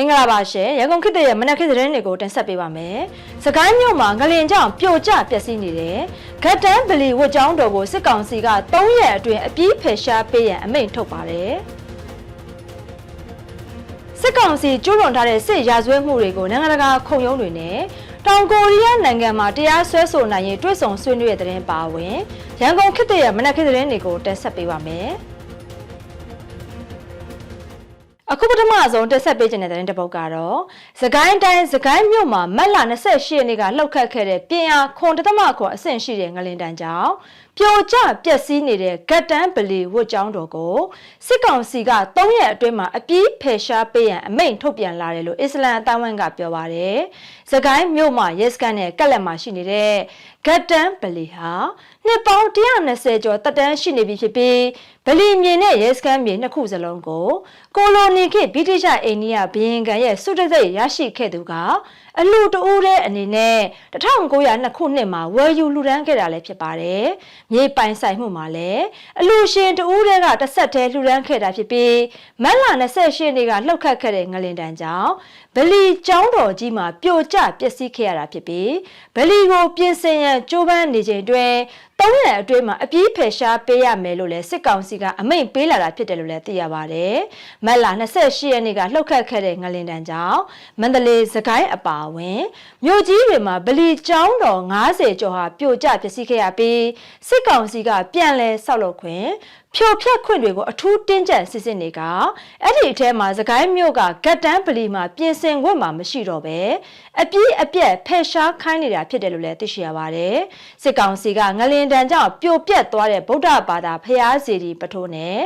မင်္ဂလာပါရှင်ရန်ကုန်ခေတ်သစ်ရဲ့မနက်ခင်းသတင်းတွေကိုတင်ဆက်ပေးပါမယ်။စကိုင်းမြို့မှာငလင်ကြောင့်ပြိုကျပျက်စီးနေတယ်။ဂတ်တန်ဗလီဝတ်ကျောင်းတော်ကိုစစ်ကောင်စီက3ရက်အတွင်းအပြည့်ဖယ်ရှားပေးရန်အမိန့်ထုတ်ပါတယ်။စစ်ကောင်စီကျူးလွန်ထားတဲ့စစ်ရာဇဝတ်မှုတွေကိုနိုင်ငံတကာခုံရုံးတွေနဲ့တောင်ကိုရီးယားနိုင်ငံမှာတရားစွဲဆိုနိုင်ရေးတွဲဆောင်ဆွေးနွေးတဲ့သတင်းပါဝင်ရန်ကုန်ခေတ်သစ်ရဲ့မနက်ခင်းသတင်းတွေကိုတင်ဆက်ပေးပါမယ်။ အခုပထမဆုံးတက်ဆက်ပေးခြင်းတဲ့တဲ့တစ်ပုတ်ကတော့သကိုင်းတိုင်းသကိုင်းမြို့မှာမက်လာ28ရက်နေ့ကလှုပ်ခတ်ခဲ့တဲ့ပြင်အားခွန်တသမခွန်အဆင့်ရှိတဲ့ငလင်တန်းကြောင့် ပြိုကျပျက်စီးနေတဲ့ဂတ်တန်းပလီဝတ်ကျောင်းတော်ကိုစစ်ကောင်စီက3ရက်အတွင်းမှာအပြည့်ဖယ်ရှားပေးရန်အမိန့်ထုတ်ပြန်လာတယ်လို့အစ္စလမ်အတိုင်းဝမ်ကပြောပါတယ်။သကိုင်းမြို့မှာရဲစခန်းနဲ့ကက်လက်မှာရှိနေတဲ့ဂတ်တန်းပလီဟာနှစ်ပေါင်း120ကျော်တက်တန်းရှိနေပြီဖြစ်ပြီးဗလီမြေနဲ့ရဲစခန်းမြေနှစ်ခုစလုံးကိုကိုလိုနီခေတ်ဗြိတိရှအိန္ဒိယဘီယင်ကန်ရဲ့စုတစိတ်ရရှိခဲ့သူကအလူတဦးတဲ့အနေနဲ့1902ခုနှစ်မှာဝယ်ယူလူဒန်းခဲ့တာလည်းဖြစ်ပါတယ်။မြေပိုင်ဆိုင်မှုမှာလည်းအလူရှင်တဦးတဲ့ကတစ်ဆက်တည်းလူဒန်းခဲ့တာဖြစ်ပြီးမက်လာ28ရက်နေ့ကလှုပ်ခတ်ခဲ့တဲ့ငလင်တန်းကြောင့်ဗလီကျောင်းတော်ကြီးမှာပြိုကျပျက်စီးခဲ့ရတာဖြစ်ပြီးဗလီကိုပြင်ဆင်ရန်ကြိုးပမ်းနေချိန်တွင် သုံးရက်အတွင်းမှာအပြည့်ဖယ်ရှားပေးရမယ်လို့လည်းစစ်ကောင်စီကအမိန့်ပေးလာတာဖြစ်တယ်လို့လည်းသိရပါတယ်။မက်လာ28ရက်နေ့ကလှုပ်ခတ်ခဲ့တဲ့ငလင်တန်းကြောင့်မန္တလေးစကိုင်းအပါအဝင်မြို့ကြီးတွေမှာဗလီကျောင်းတော်90ကျော်ဟာပြိုကျပျက်စီးခဲ့ရပြီးစစ်ကောင်စီကပြန်လည်ဆောက်လုပ်ခွင့်ဖြိုဖျက်ခွင့်တွေကိုအထူးတင်းကျပ်စစ်စစ်နေကအဲ့ဒီအထဲမှာသခိုင်းမြို့ကဂတ်တန်းပလီမှာပြင်ဆင်ခွင့်မှာမရှိတော့ပဲအပြည့်အပြက်ဖယ်ရှားခိုင်းနေတာဖြစ်တယ်လို့လည်းသိရှိရပါတယ်စစ်ကောင်စီကငလင်တန်ကြောင့်ပြိုပြက်သွားတဲ့ဗုဒ္ဓဘာသာဖျားစီဒီပထိုးနဲ့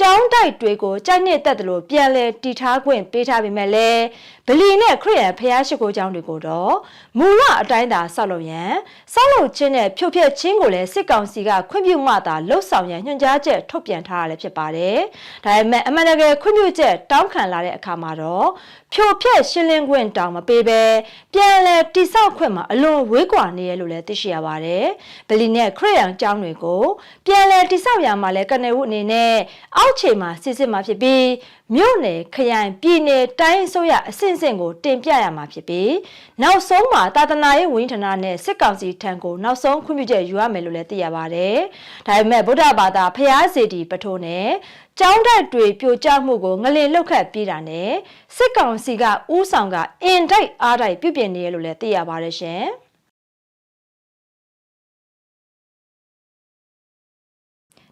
ကျောင်းတိုက်တွေကိုကြိုက်နှစ်တက်တယ်လို့ပြန်လဲတီထားခွင့်ပေးထားပေမဲ့လည်းဗလီနဲ့ခရစ်ယာန်ဖျားရှိခိုးကျောင်းတွေကိုတော့မူလအတိုင်းသာဆောက်လုပ်ရန်ဆောက်လုပ်ခြင်းနဲ့ဖြိုဖျက်ခြင်းကိုလည်းစစ်ကောင်စီကခွင့်ပြုမှသာလှုပ်ဆောင်ရန်ညွှန်ကြားချက်ထုတ်ပြန်ထားရလည်းဖြစ်ပါတယ်။ဒါပေမဲ့အမှန်တကယ်ခွင့်ပြုချက်တောင်းခံလာတဲ့အခါမှာတော့ ဖြိုဖျက်ရှင်းလင်းခွင့်တောင်းမပေးဘဲပြန်လဲတိဆောက်ခွင့်မှာအလွန်ဝေးကွာနေရလို့လည်းသိရှိရပါတယ်။ဗလီနဲ့ခရစ်ယာန်ကျောင်းတွေကိုပြန်လဲတိဆောက်ရမှာလဲကနေဦးအနေနဲ့အောက်ခြေမှာစစ်စစ်မှာဖြစ်ပြီးမြို့နယ်ခရိုင်ပြည်နယ်တိုင်းအစိုးရအဆင့်ဆင့်ကိုတင်ပြရမှာဖြစ်ပြီးနောက်ဆုံးမှာတာသနာရေးဝန်ကြီးဌာနနဲ့စစ်ကောင်စီထံကိုနောက်ဆုံးခွင့်ပြုချက်ယူရမယ်လို့လည်းသိရပါတယ်။ဒါပေမဲ့ဗုဒ္ဓဘာသာဖျားစီတီပထိုးနဲ့ကျောင်းတက်တွေပြိုကျမှုကိုငလင်လောက်ခတ်ပြီးတာနဲ့စစ်ကောင်စီကဥဆောင်ကအင်တိုက်အားတိုက်ပြုပြင်နေရလို့လည်းသိရပါတယ်ရှင်။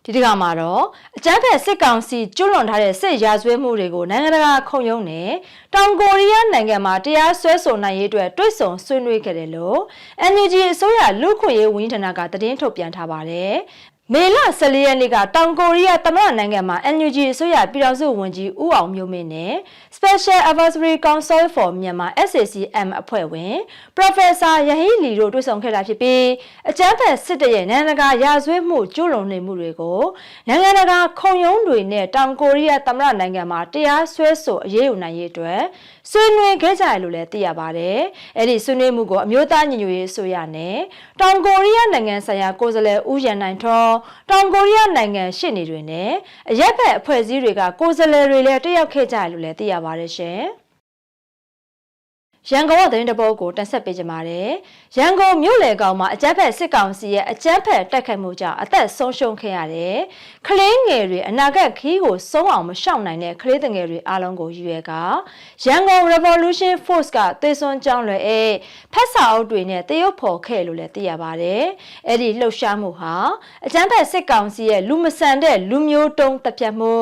ဒီတကမှာတော့အကြမ်းဖက်စစ်ကောင်စီကျွလွန်ထားတဲ့စစ်ရာဇဝတ်မှုတွေကိုနိုင်ငံတကာခုံရုံးနဲ့တောင်ကိုရီးယားနိုင်ငံမှာတရားစွဲဆိုနိုင်ရေးအတွက်တွိတ်ဆုံဆွေးနွေးခဲ့တယ်လို့ NUG အစိုးရလူခွင့်ရေးဝန်ကြီးဌာနကသတင်းထုတ်ပြန်ထားပါတယ် မေလ14ရက်နေ့ကတောင်ကိုရီးယားသမ္မတနိုင်ငံမှာ NUG အစိုးရပြည်ထောင်စုဝန်ကြီးဦးအောင်မျိုးမင်းနဲ့ Special Advisory Council for Myanmar SACM အဖွဲ့ဝင် Professor ယဟိလီတို့တွေ့ဆုံခဲ့တာဖြစ်ပြီးအကြမ်းဖက်စစ်တပ်ရဲ့နိုင်ငံတကာရာဇဝတ်မှုကျူးလွန်နေမှုတွေကိုနိုင်ငံတကာခုံရုံးတွေနဲ့တောင်ကိုရီးယားသမ္မတနိုင်ငံမှာတရားစွဲဆိုအရေးယူနိုင်ရေးအတွက်ဆွေးနွေးခဲ့ကြရလို့လည်းသိရပါတယ်။အဲ့ဒီဆွေးနွေးမှုကိုအမျိုးသားညီညွတ်ရေးအစိုးရနဲ့တောင်ကိုရီးယားနိုင်ငံဆိုင်ရာကိုယ်စားလှယ်ဦးရန်နိုင်ထွန်းတောင်ကိုရီးယားနိုင်ငံရှစ်နေတွေနဲ့အရက်ဖက်အဖွဲ့အစည်းတွေကကိုယ်စားလှယ်တွေလည်းတက်ရောက်ခဲ့ကြရလို့လည်းသိရပါတယ်ရှင်။ ရန်ကုန်ကသတင်းတပုတ်ကိုတင်ဆက်ပေးကြပါမယ်။ရန်ကုန်မြို့လေကောင်မှာအကြမ်းဖက်စစ်ကောင်စီရဲ့အကြမ်းဖက်တိုက်ခိုက်မှုကြောင့်အသက်ဆုံးရှုံးခဲ့ရတဲ့ကလေးငယ်တွေအနာဂတ်ခီးကိုဆုံးအောင်မရှောင်နိုင်တဲ့ကလေးငယ်တွေအားလုံးကိုရည်ရွယ်ကရန်ကုန် Revolution Force ကသေစွန်ကြောင်းလွယ်အဲဖက်စာအုပ်တွေနဲ့တရုတ်ဖော်ခဲ့လို့လည်းသိရပါတယ်။အဲ့ဒီလှုပ်ရှားမှုဟာအကြမ်းဖက်စစ်ကောင်စီရဲ့လူမဆန်တဲ့လူမျိုးတုံးတပ်ဖြတ်မှု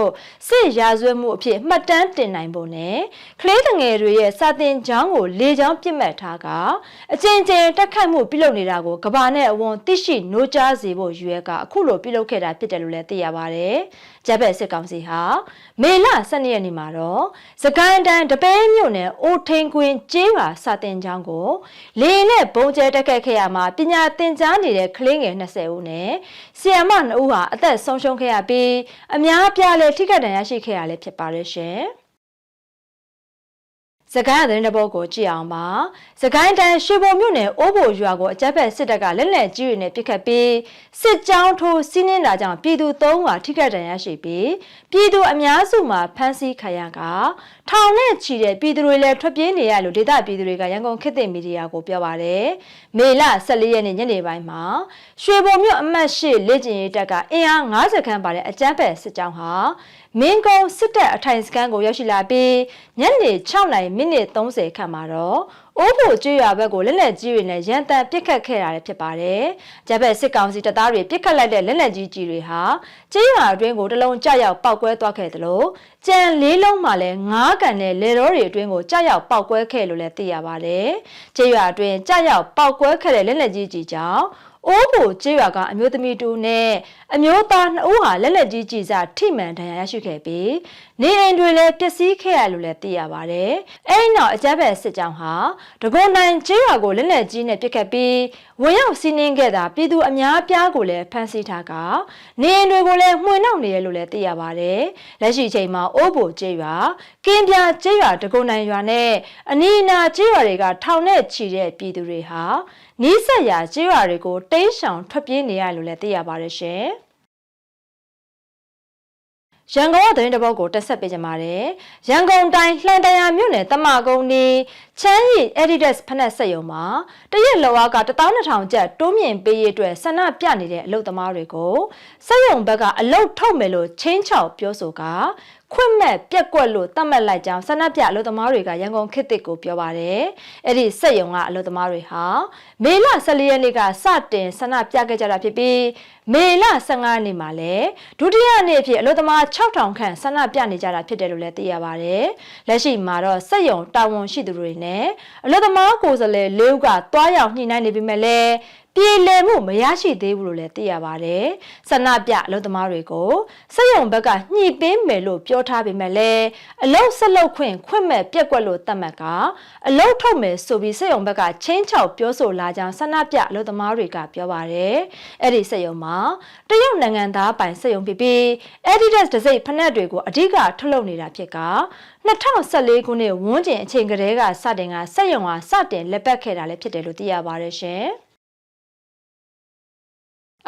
စစ်ရာဇဝတ်မှုအဖြစ်မှတ်တမ်းတင်နိုင်ဖို့နဲ့ကလေးငယ်တွေရဲ့စာတင်ကြောင်းကိုလေကြောင်းပြစ်မှတ်ထားကအကျဉ်းချင်းတက်ခတ်မှုပြုလုပ်နေတာကိုကဘာနဲ့အဝန်သိရှိနှိုးကြားစေဖို့ရွေးကအခုလိုပြုလုပ်ခဲ့တာဖြစ်တယ်လို့လည်းသိရပါတယ်။ဂျပက်စစ်ကောင်စီဟာမေလ12ရက်နေ့မှာတော့စကိုင်းတိုင်းတပဲမြို့နယ်အိုထိန်ကွင်းကျေးပါစာတင်ကျောင်းကိုလေနဲ့ဘုံကျဲတက်ခတ်ခဲ့ရမှာပညာသင်ကြားနေတဲ့ကလေးငယ်20ဦးနဲ့ဆီယမ2ဦးဟာအသက်ဆုံးရှုံးခဲ့ရပြီးအများပြားလည်းထိခိုက်ဒဏ်ရာရှိခဲ့ရလည်းဖြစ်ပါတယ်ရှင်။ စကိုင်းသတင်းတစ်ပုဒ်ကိုကြည့်အောင်ပါစကိုင်းတိုင်းရွှေဘုံမြို့နယ်အိုးဘိုရွာကိုအကြမ်းဖက်စစ်တပ်ကလက်နက်ကြီးတွေနဲ့ပစ်ခတ်ပြီးစစ်ကြောင်းထိုးစီးနင်းတာကြောင့်ပြည်သူ၃ဦးဟာထိခိုက်ဒဏ်ရာရှိပြီးပြည်သူအများစုမှာဖမ်းဆီးခံရကထောင်နဲ့ချီတဲ့ပြည်သူတွေလည်းထွက်ပြေးနေရလို့ဒေသပြည်သူတွေကရန်ကုန်ခေတ်သစ်မီဒီယာကိုပြောပါတယ်မေလ14ရက်နေ့ညနေပိုင်းမှာရွှေဘုံမြို့အမှတ်၈လေ့ကျင့်ရေးတပ်ကအင်အား90ခန်းပါတဲ့အကြမ်းဖက်စစ်ကြောင်းဟာမင်းကုန်းစစ်တပ်အထိုင်စခန်းကိုရောက်ရှိလာပြီးညနေ6နာရီမိနစ်30ခန့်မှာတော့အိုးဖို့ကျွေးရွာဘက်ကိုလက်လက်ကြီးတွေနဲ့ရန်တမ်းပစ်ခတ်ခဲ့တာလည်းဖြစ်ပါတယ်။ဂျပက်စစ်ကောင်စီတပ်သားတွေပစ်ခတ်လိုက်တဲ့လက်လက်ကြီးကြီးတွေဟာကျွေးရွာအတွင်းကိုတလုံးကြောက်ရောက်ပောက်ကွဲသွားခဲ့သလိုကြံလေးလုံးမှလည်းငားကန်တဲ့လေတော်တွေအတွင်းကိုကြောက်ရောက်ပောက်ကွဲခဲ့လို့လည်းသိရပါတယ်။ကျွေးရွာအတွင်းကြောက်ရောက်ပောက်ကွဲခဲ့တဲ့လက်လက်ကြီးကြီးကြောင့် အိုးဘူကျေးရွာကအမျိုးသမီးတူနဲ့အမျိုးသားနှစ်ဦးဟာလက်လက်ကြီးကြီးစားထိမှန်ဒဏ်ရာရရှိခဲ့ပြီးနေအိမ်တွေလည်းပျက်စီးခဲ့ရလို့လည်းသိရပါတယ်။အဲဒီနောက်အကြမ်းဖက်စစ်ကြောင်းဟာဒဂုံနိုင်ကျေးရွာကိုလက်လက်ကြီးနဲ့ပစ်ခတ်ပြီးဝင်ရောက်စီးနင်းခဲ့တာပြည်သူအများပြားကိုလည်းဖမ်းဆီးထားကနေအိမ်တွေကိုလည်းမှွေနှောက်နေရလို့လည်းသိရပါတယ်။လက်ရှိအချိန်မှာအိုးဘူကျေးရွာကင်းပြကျေးရွာဒဂုံနိုင်ရွာနဲ့အနီးအနားကျေးရွာတွေကထောင်နဲ့ချီတဲ့ပြည်သူတွေဟာ နီးစပ်ရာကျေးရွာတွေကိုတိမ်းရှောင်ထွက်ပြေးနေရလို့လည်းသိရပါတယ်ရှင်။ရန်ကုန်ကသတင်းတစ်ပုဒ်ကိုတက်ဆက်ပေးကြပါမယ်။ရန်ကုန်တိုင်းလှန်တရာမြို့နယ်တမကုန်းနီ ချမ်းရီ Edidas ဖနက်ဆက်ယုံမှာတရက်လောက12000ကျပ်တိုးမြင့်ပေးရအတွက်ဆန္ဒပြနေတဲ့အလုပ်သမားတွေကိုစက်ယုံဘက်ကအလုပ်ထုတ်မယ်လို့ချင်းချောက်ပြောဆိုကခွင့်မဲ့ပြက်ကွက်လို့တတ်မှတ်လိုက်ကြောင်းဆန္ဒပြအလုပ်သမားတွေကရန်ကုန်ခေတ်သစ်ကိုပြောပါတယ်။အဲ့ဒီစက်ယုံကအလုပ်သမားတွေဟာမေလ14ရက်နေ့ကစတင်ဆန္ဒပြခဲ့ကြတာဖြစ်ပြီးမေလ15ရက်နေ့မှာလည်းဒုတိယနေ့အဖြစ်အလုပ်သမား6000ခန့်ဆန္ဒပြနေကြတာဖြစ်တယ်လို့လည်းသိရပါတယ်။လက်ရှိမှာတော့စက်ယုံတာဝန်ရှိသူတွေနဲ့အလုပ်သမားကိုယ်စားလှယ်၄ဦးကတွားရောက်ညှိနှိုင်းနေပြီမဲ့လည်း ပြည်လည်မှုမရရှိသေးဘူးလို့လည်းသိရပါတယ်။ဆန္ဒပြအလုပ်သမားတွေကိုစက်ရုံဘက်ကညှိပင်းမယ်လို့ပြောထားပေမဲ့လည်းအလုပ်ဆက်လုပ်ခွင့်ခွင့်မဲ့ပြက်ကွက်လို့သတ်မှတ်ကအလုပ်ထုတ်မယ်ဆိုပြီးစက်ရုံဘက်ကချင်းချောက်ပြောဆိုလာကြောင်းဆန္ဒပြအလုပ်သမားတွေကပြောပါတယ်။အဲ့ဒီစက်ရုံမှာတရုတ်နိုင်ငံသားပိုင်စက်ရုံဖြစ်ပြီး Adidas တစိ့ဖနက်တွေကိုအဓိကထုတ်လုပ်နေတာဖြစ်က2014ခုနှစ်ဝန်းကျင်အချိန်ကတည်းကစတင်ကစက်ရုံဟာစတင်လက်ပတ်ခဲ့တာလည်းဖြစ်တယ်လို့သိရပါတယ်ရှင်။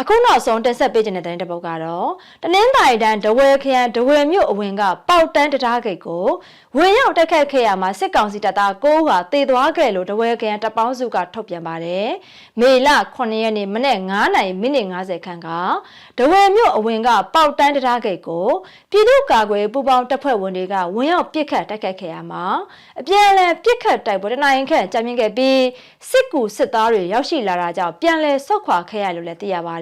အခုနောက်ဆုံးတက်ဆက်ပေးခြင်းတဲ့တဲ့ပုတ်ကတော့တနင်္သာရီတိုင်းဒဝဲခရိုင်ဒဝဲမြို့အဝင်ကပေါက်တန်းတရားဂိတ်ကိုဝင်ရောက်တက်ခတ်ခဲ့ရမှာစစ်ကောင်စီတပ်သား9ဦးဟာတေသွားခဲ့လို့ဒဝဲခရိုင်တပ်ပေါင်းစုကထုတ်ပြန်ပါတယ်။မေလ9ရက်နေ့မနေ့9နာရီမိနစ်50ခန့်ကဒဝဲမြို့အဝင်ကပေါက်တန်းတရားဂိတ်ကိုပြည်သူ့ကာကွယ်ပူးပေါင်းတပ်ဖွဲ့ဝင်တွေကဝင်ရောက်ပစ်ခတ်တိုက်ခတ်ခဲ့ရမှာအပြန်အလှန်ပစ်ခတ်တိုက်ပွဲတနိုင်ခန့်ကြာမြင့်ခဲ့ပြီးစစ်ကူစစ်သားတွေရောက်ရှိလာတာကြောင့်ပြန်လည်ဆုတ်ခွာခဲ့ရလို့လည်းသိရပါ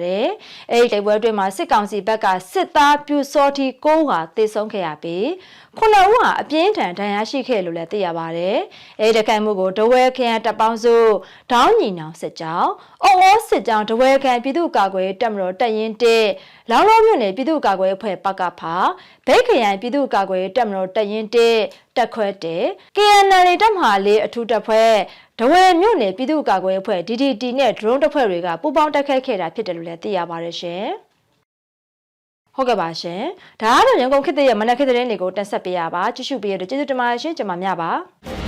တယ်။အဲဒီတိုက်ပွဲအတွင်းမှာစစ်ကောင်စီဘက်ကစစ်သားပြူစောတီ9ဟာသေဆုံးခဲ့ရပြီးခုနဦးဟာအပြင်းထန်ဒဏ်ရာရှိခဲ့လို့လည်းသိရပါတယ်။အဲဒီတခိုင်မှုကိုဒဝဲခရိုင်တပ်ပေါင်းစုဒေါင်းညီနောင်စစ်ကြောင်းအော်အောစစ်ကြောင်းဒဝဲခရိုင်ပြည်သူ့ကာကွယ်တပ်မတော်တပ်ရင်းတစ်လောင်းလုံးမြို့နယ်ပြည်သူ့ကာကွယ်အဖွဲ့ပကဖာဘိတ်ခရိုင်ပြည်သူ့ကာကွယ်တပ်မတော်တပ်ရင်းတစ်တက်ခွဲတဲ့ KNL တပ်မဟာလေးအထူးတပ်ဖွဲ့ ဒဝဲမြို့နယ်ပြည်သူ့ကာကွယ်အဖွဲ့ DDT နဲ့ drone တပ်ဖွဲ့တွေကပူးပေါင်းတိုက်ခိုက်ခဲ့တာဖြစ်တယ်လို့လည်းသိရပါတယ်ရှင်။ဟုတ်ကဲ့ပါရှင်။ဒါကတော့ရန်ကုန်ခေတ်သစ်ရဲ့မနက်ခေတ်သတင်းတွေကိုတင်ဆက်ပေးရပါကြည့်ရှုပေးရတဲ့ကျေးဇူးတင်ပါတယ်ရှင်ကျွန်မမြပါ။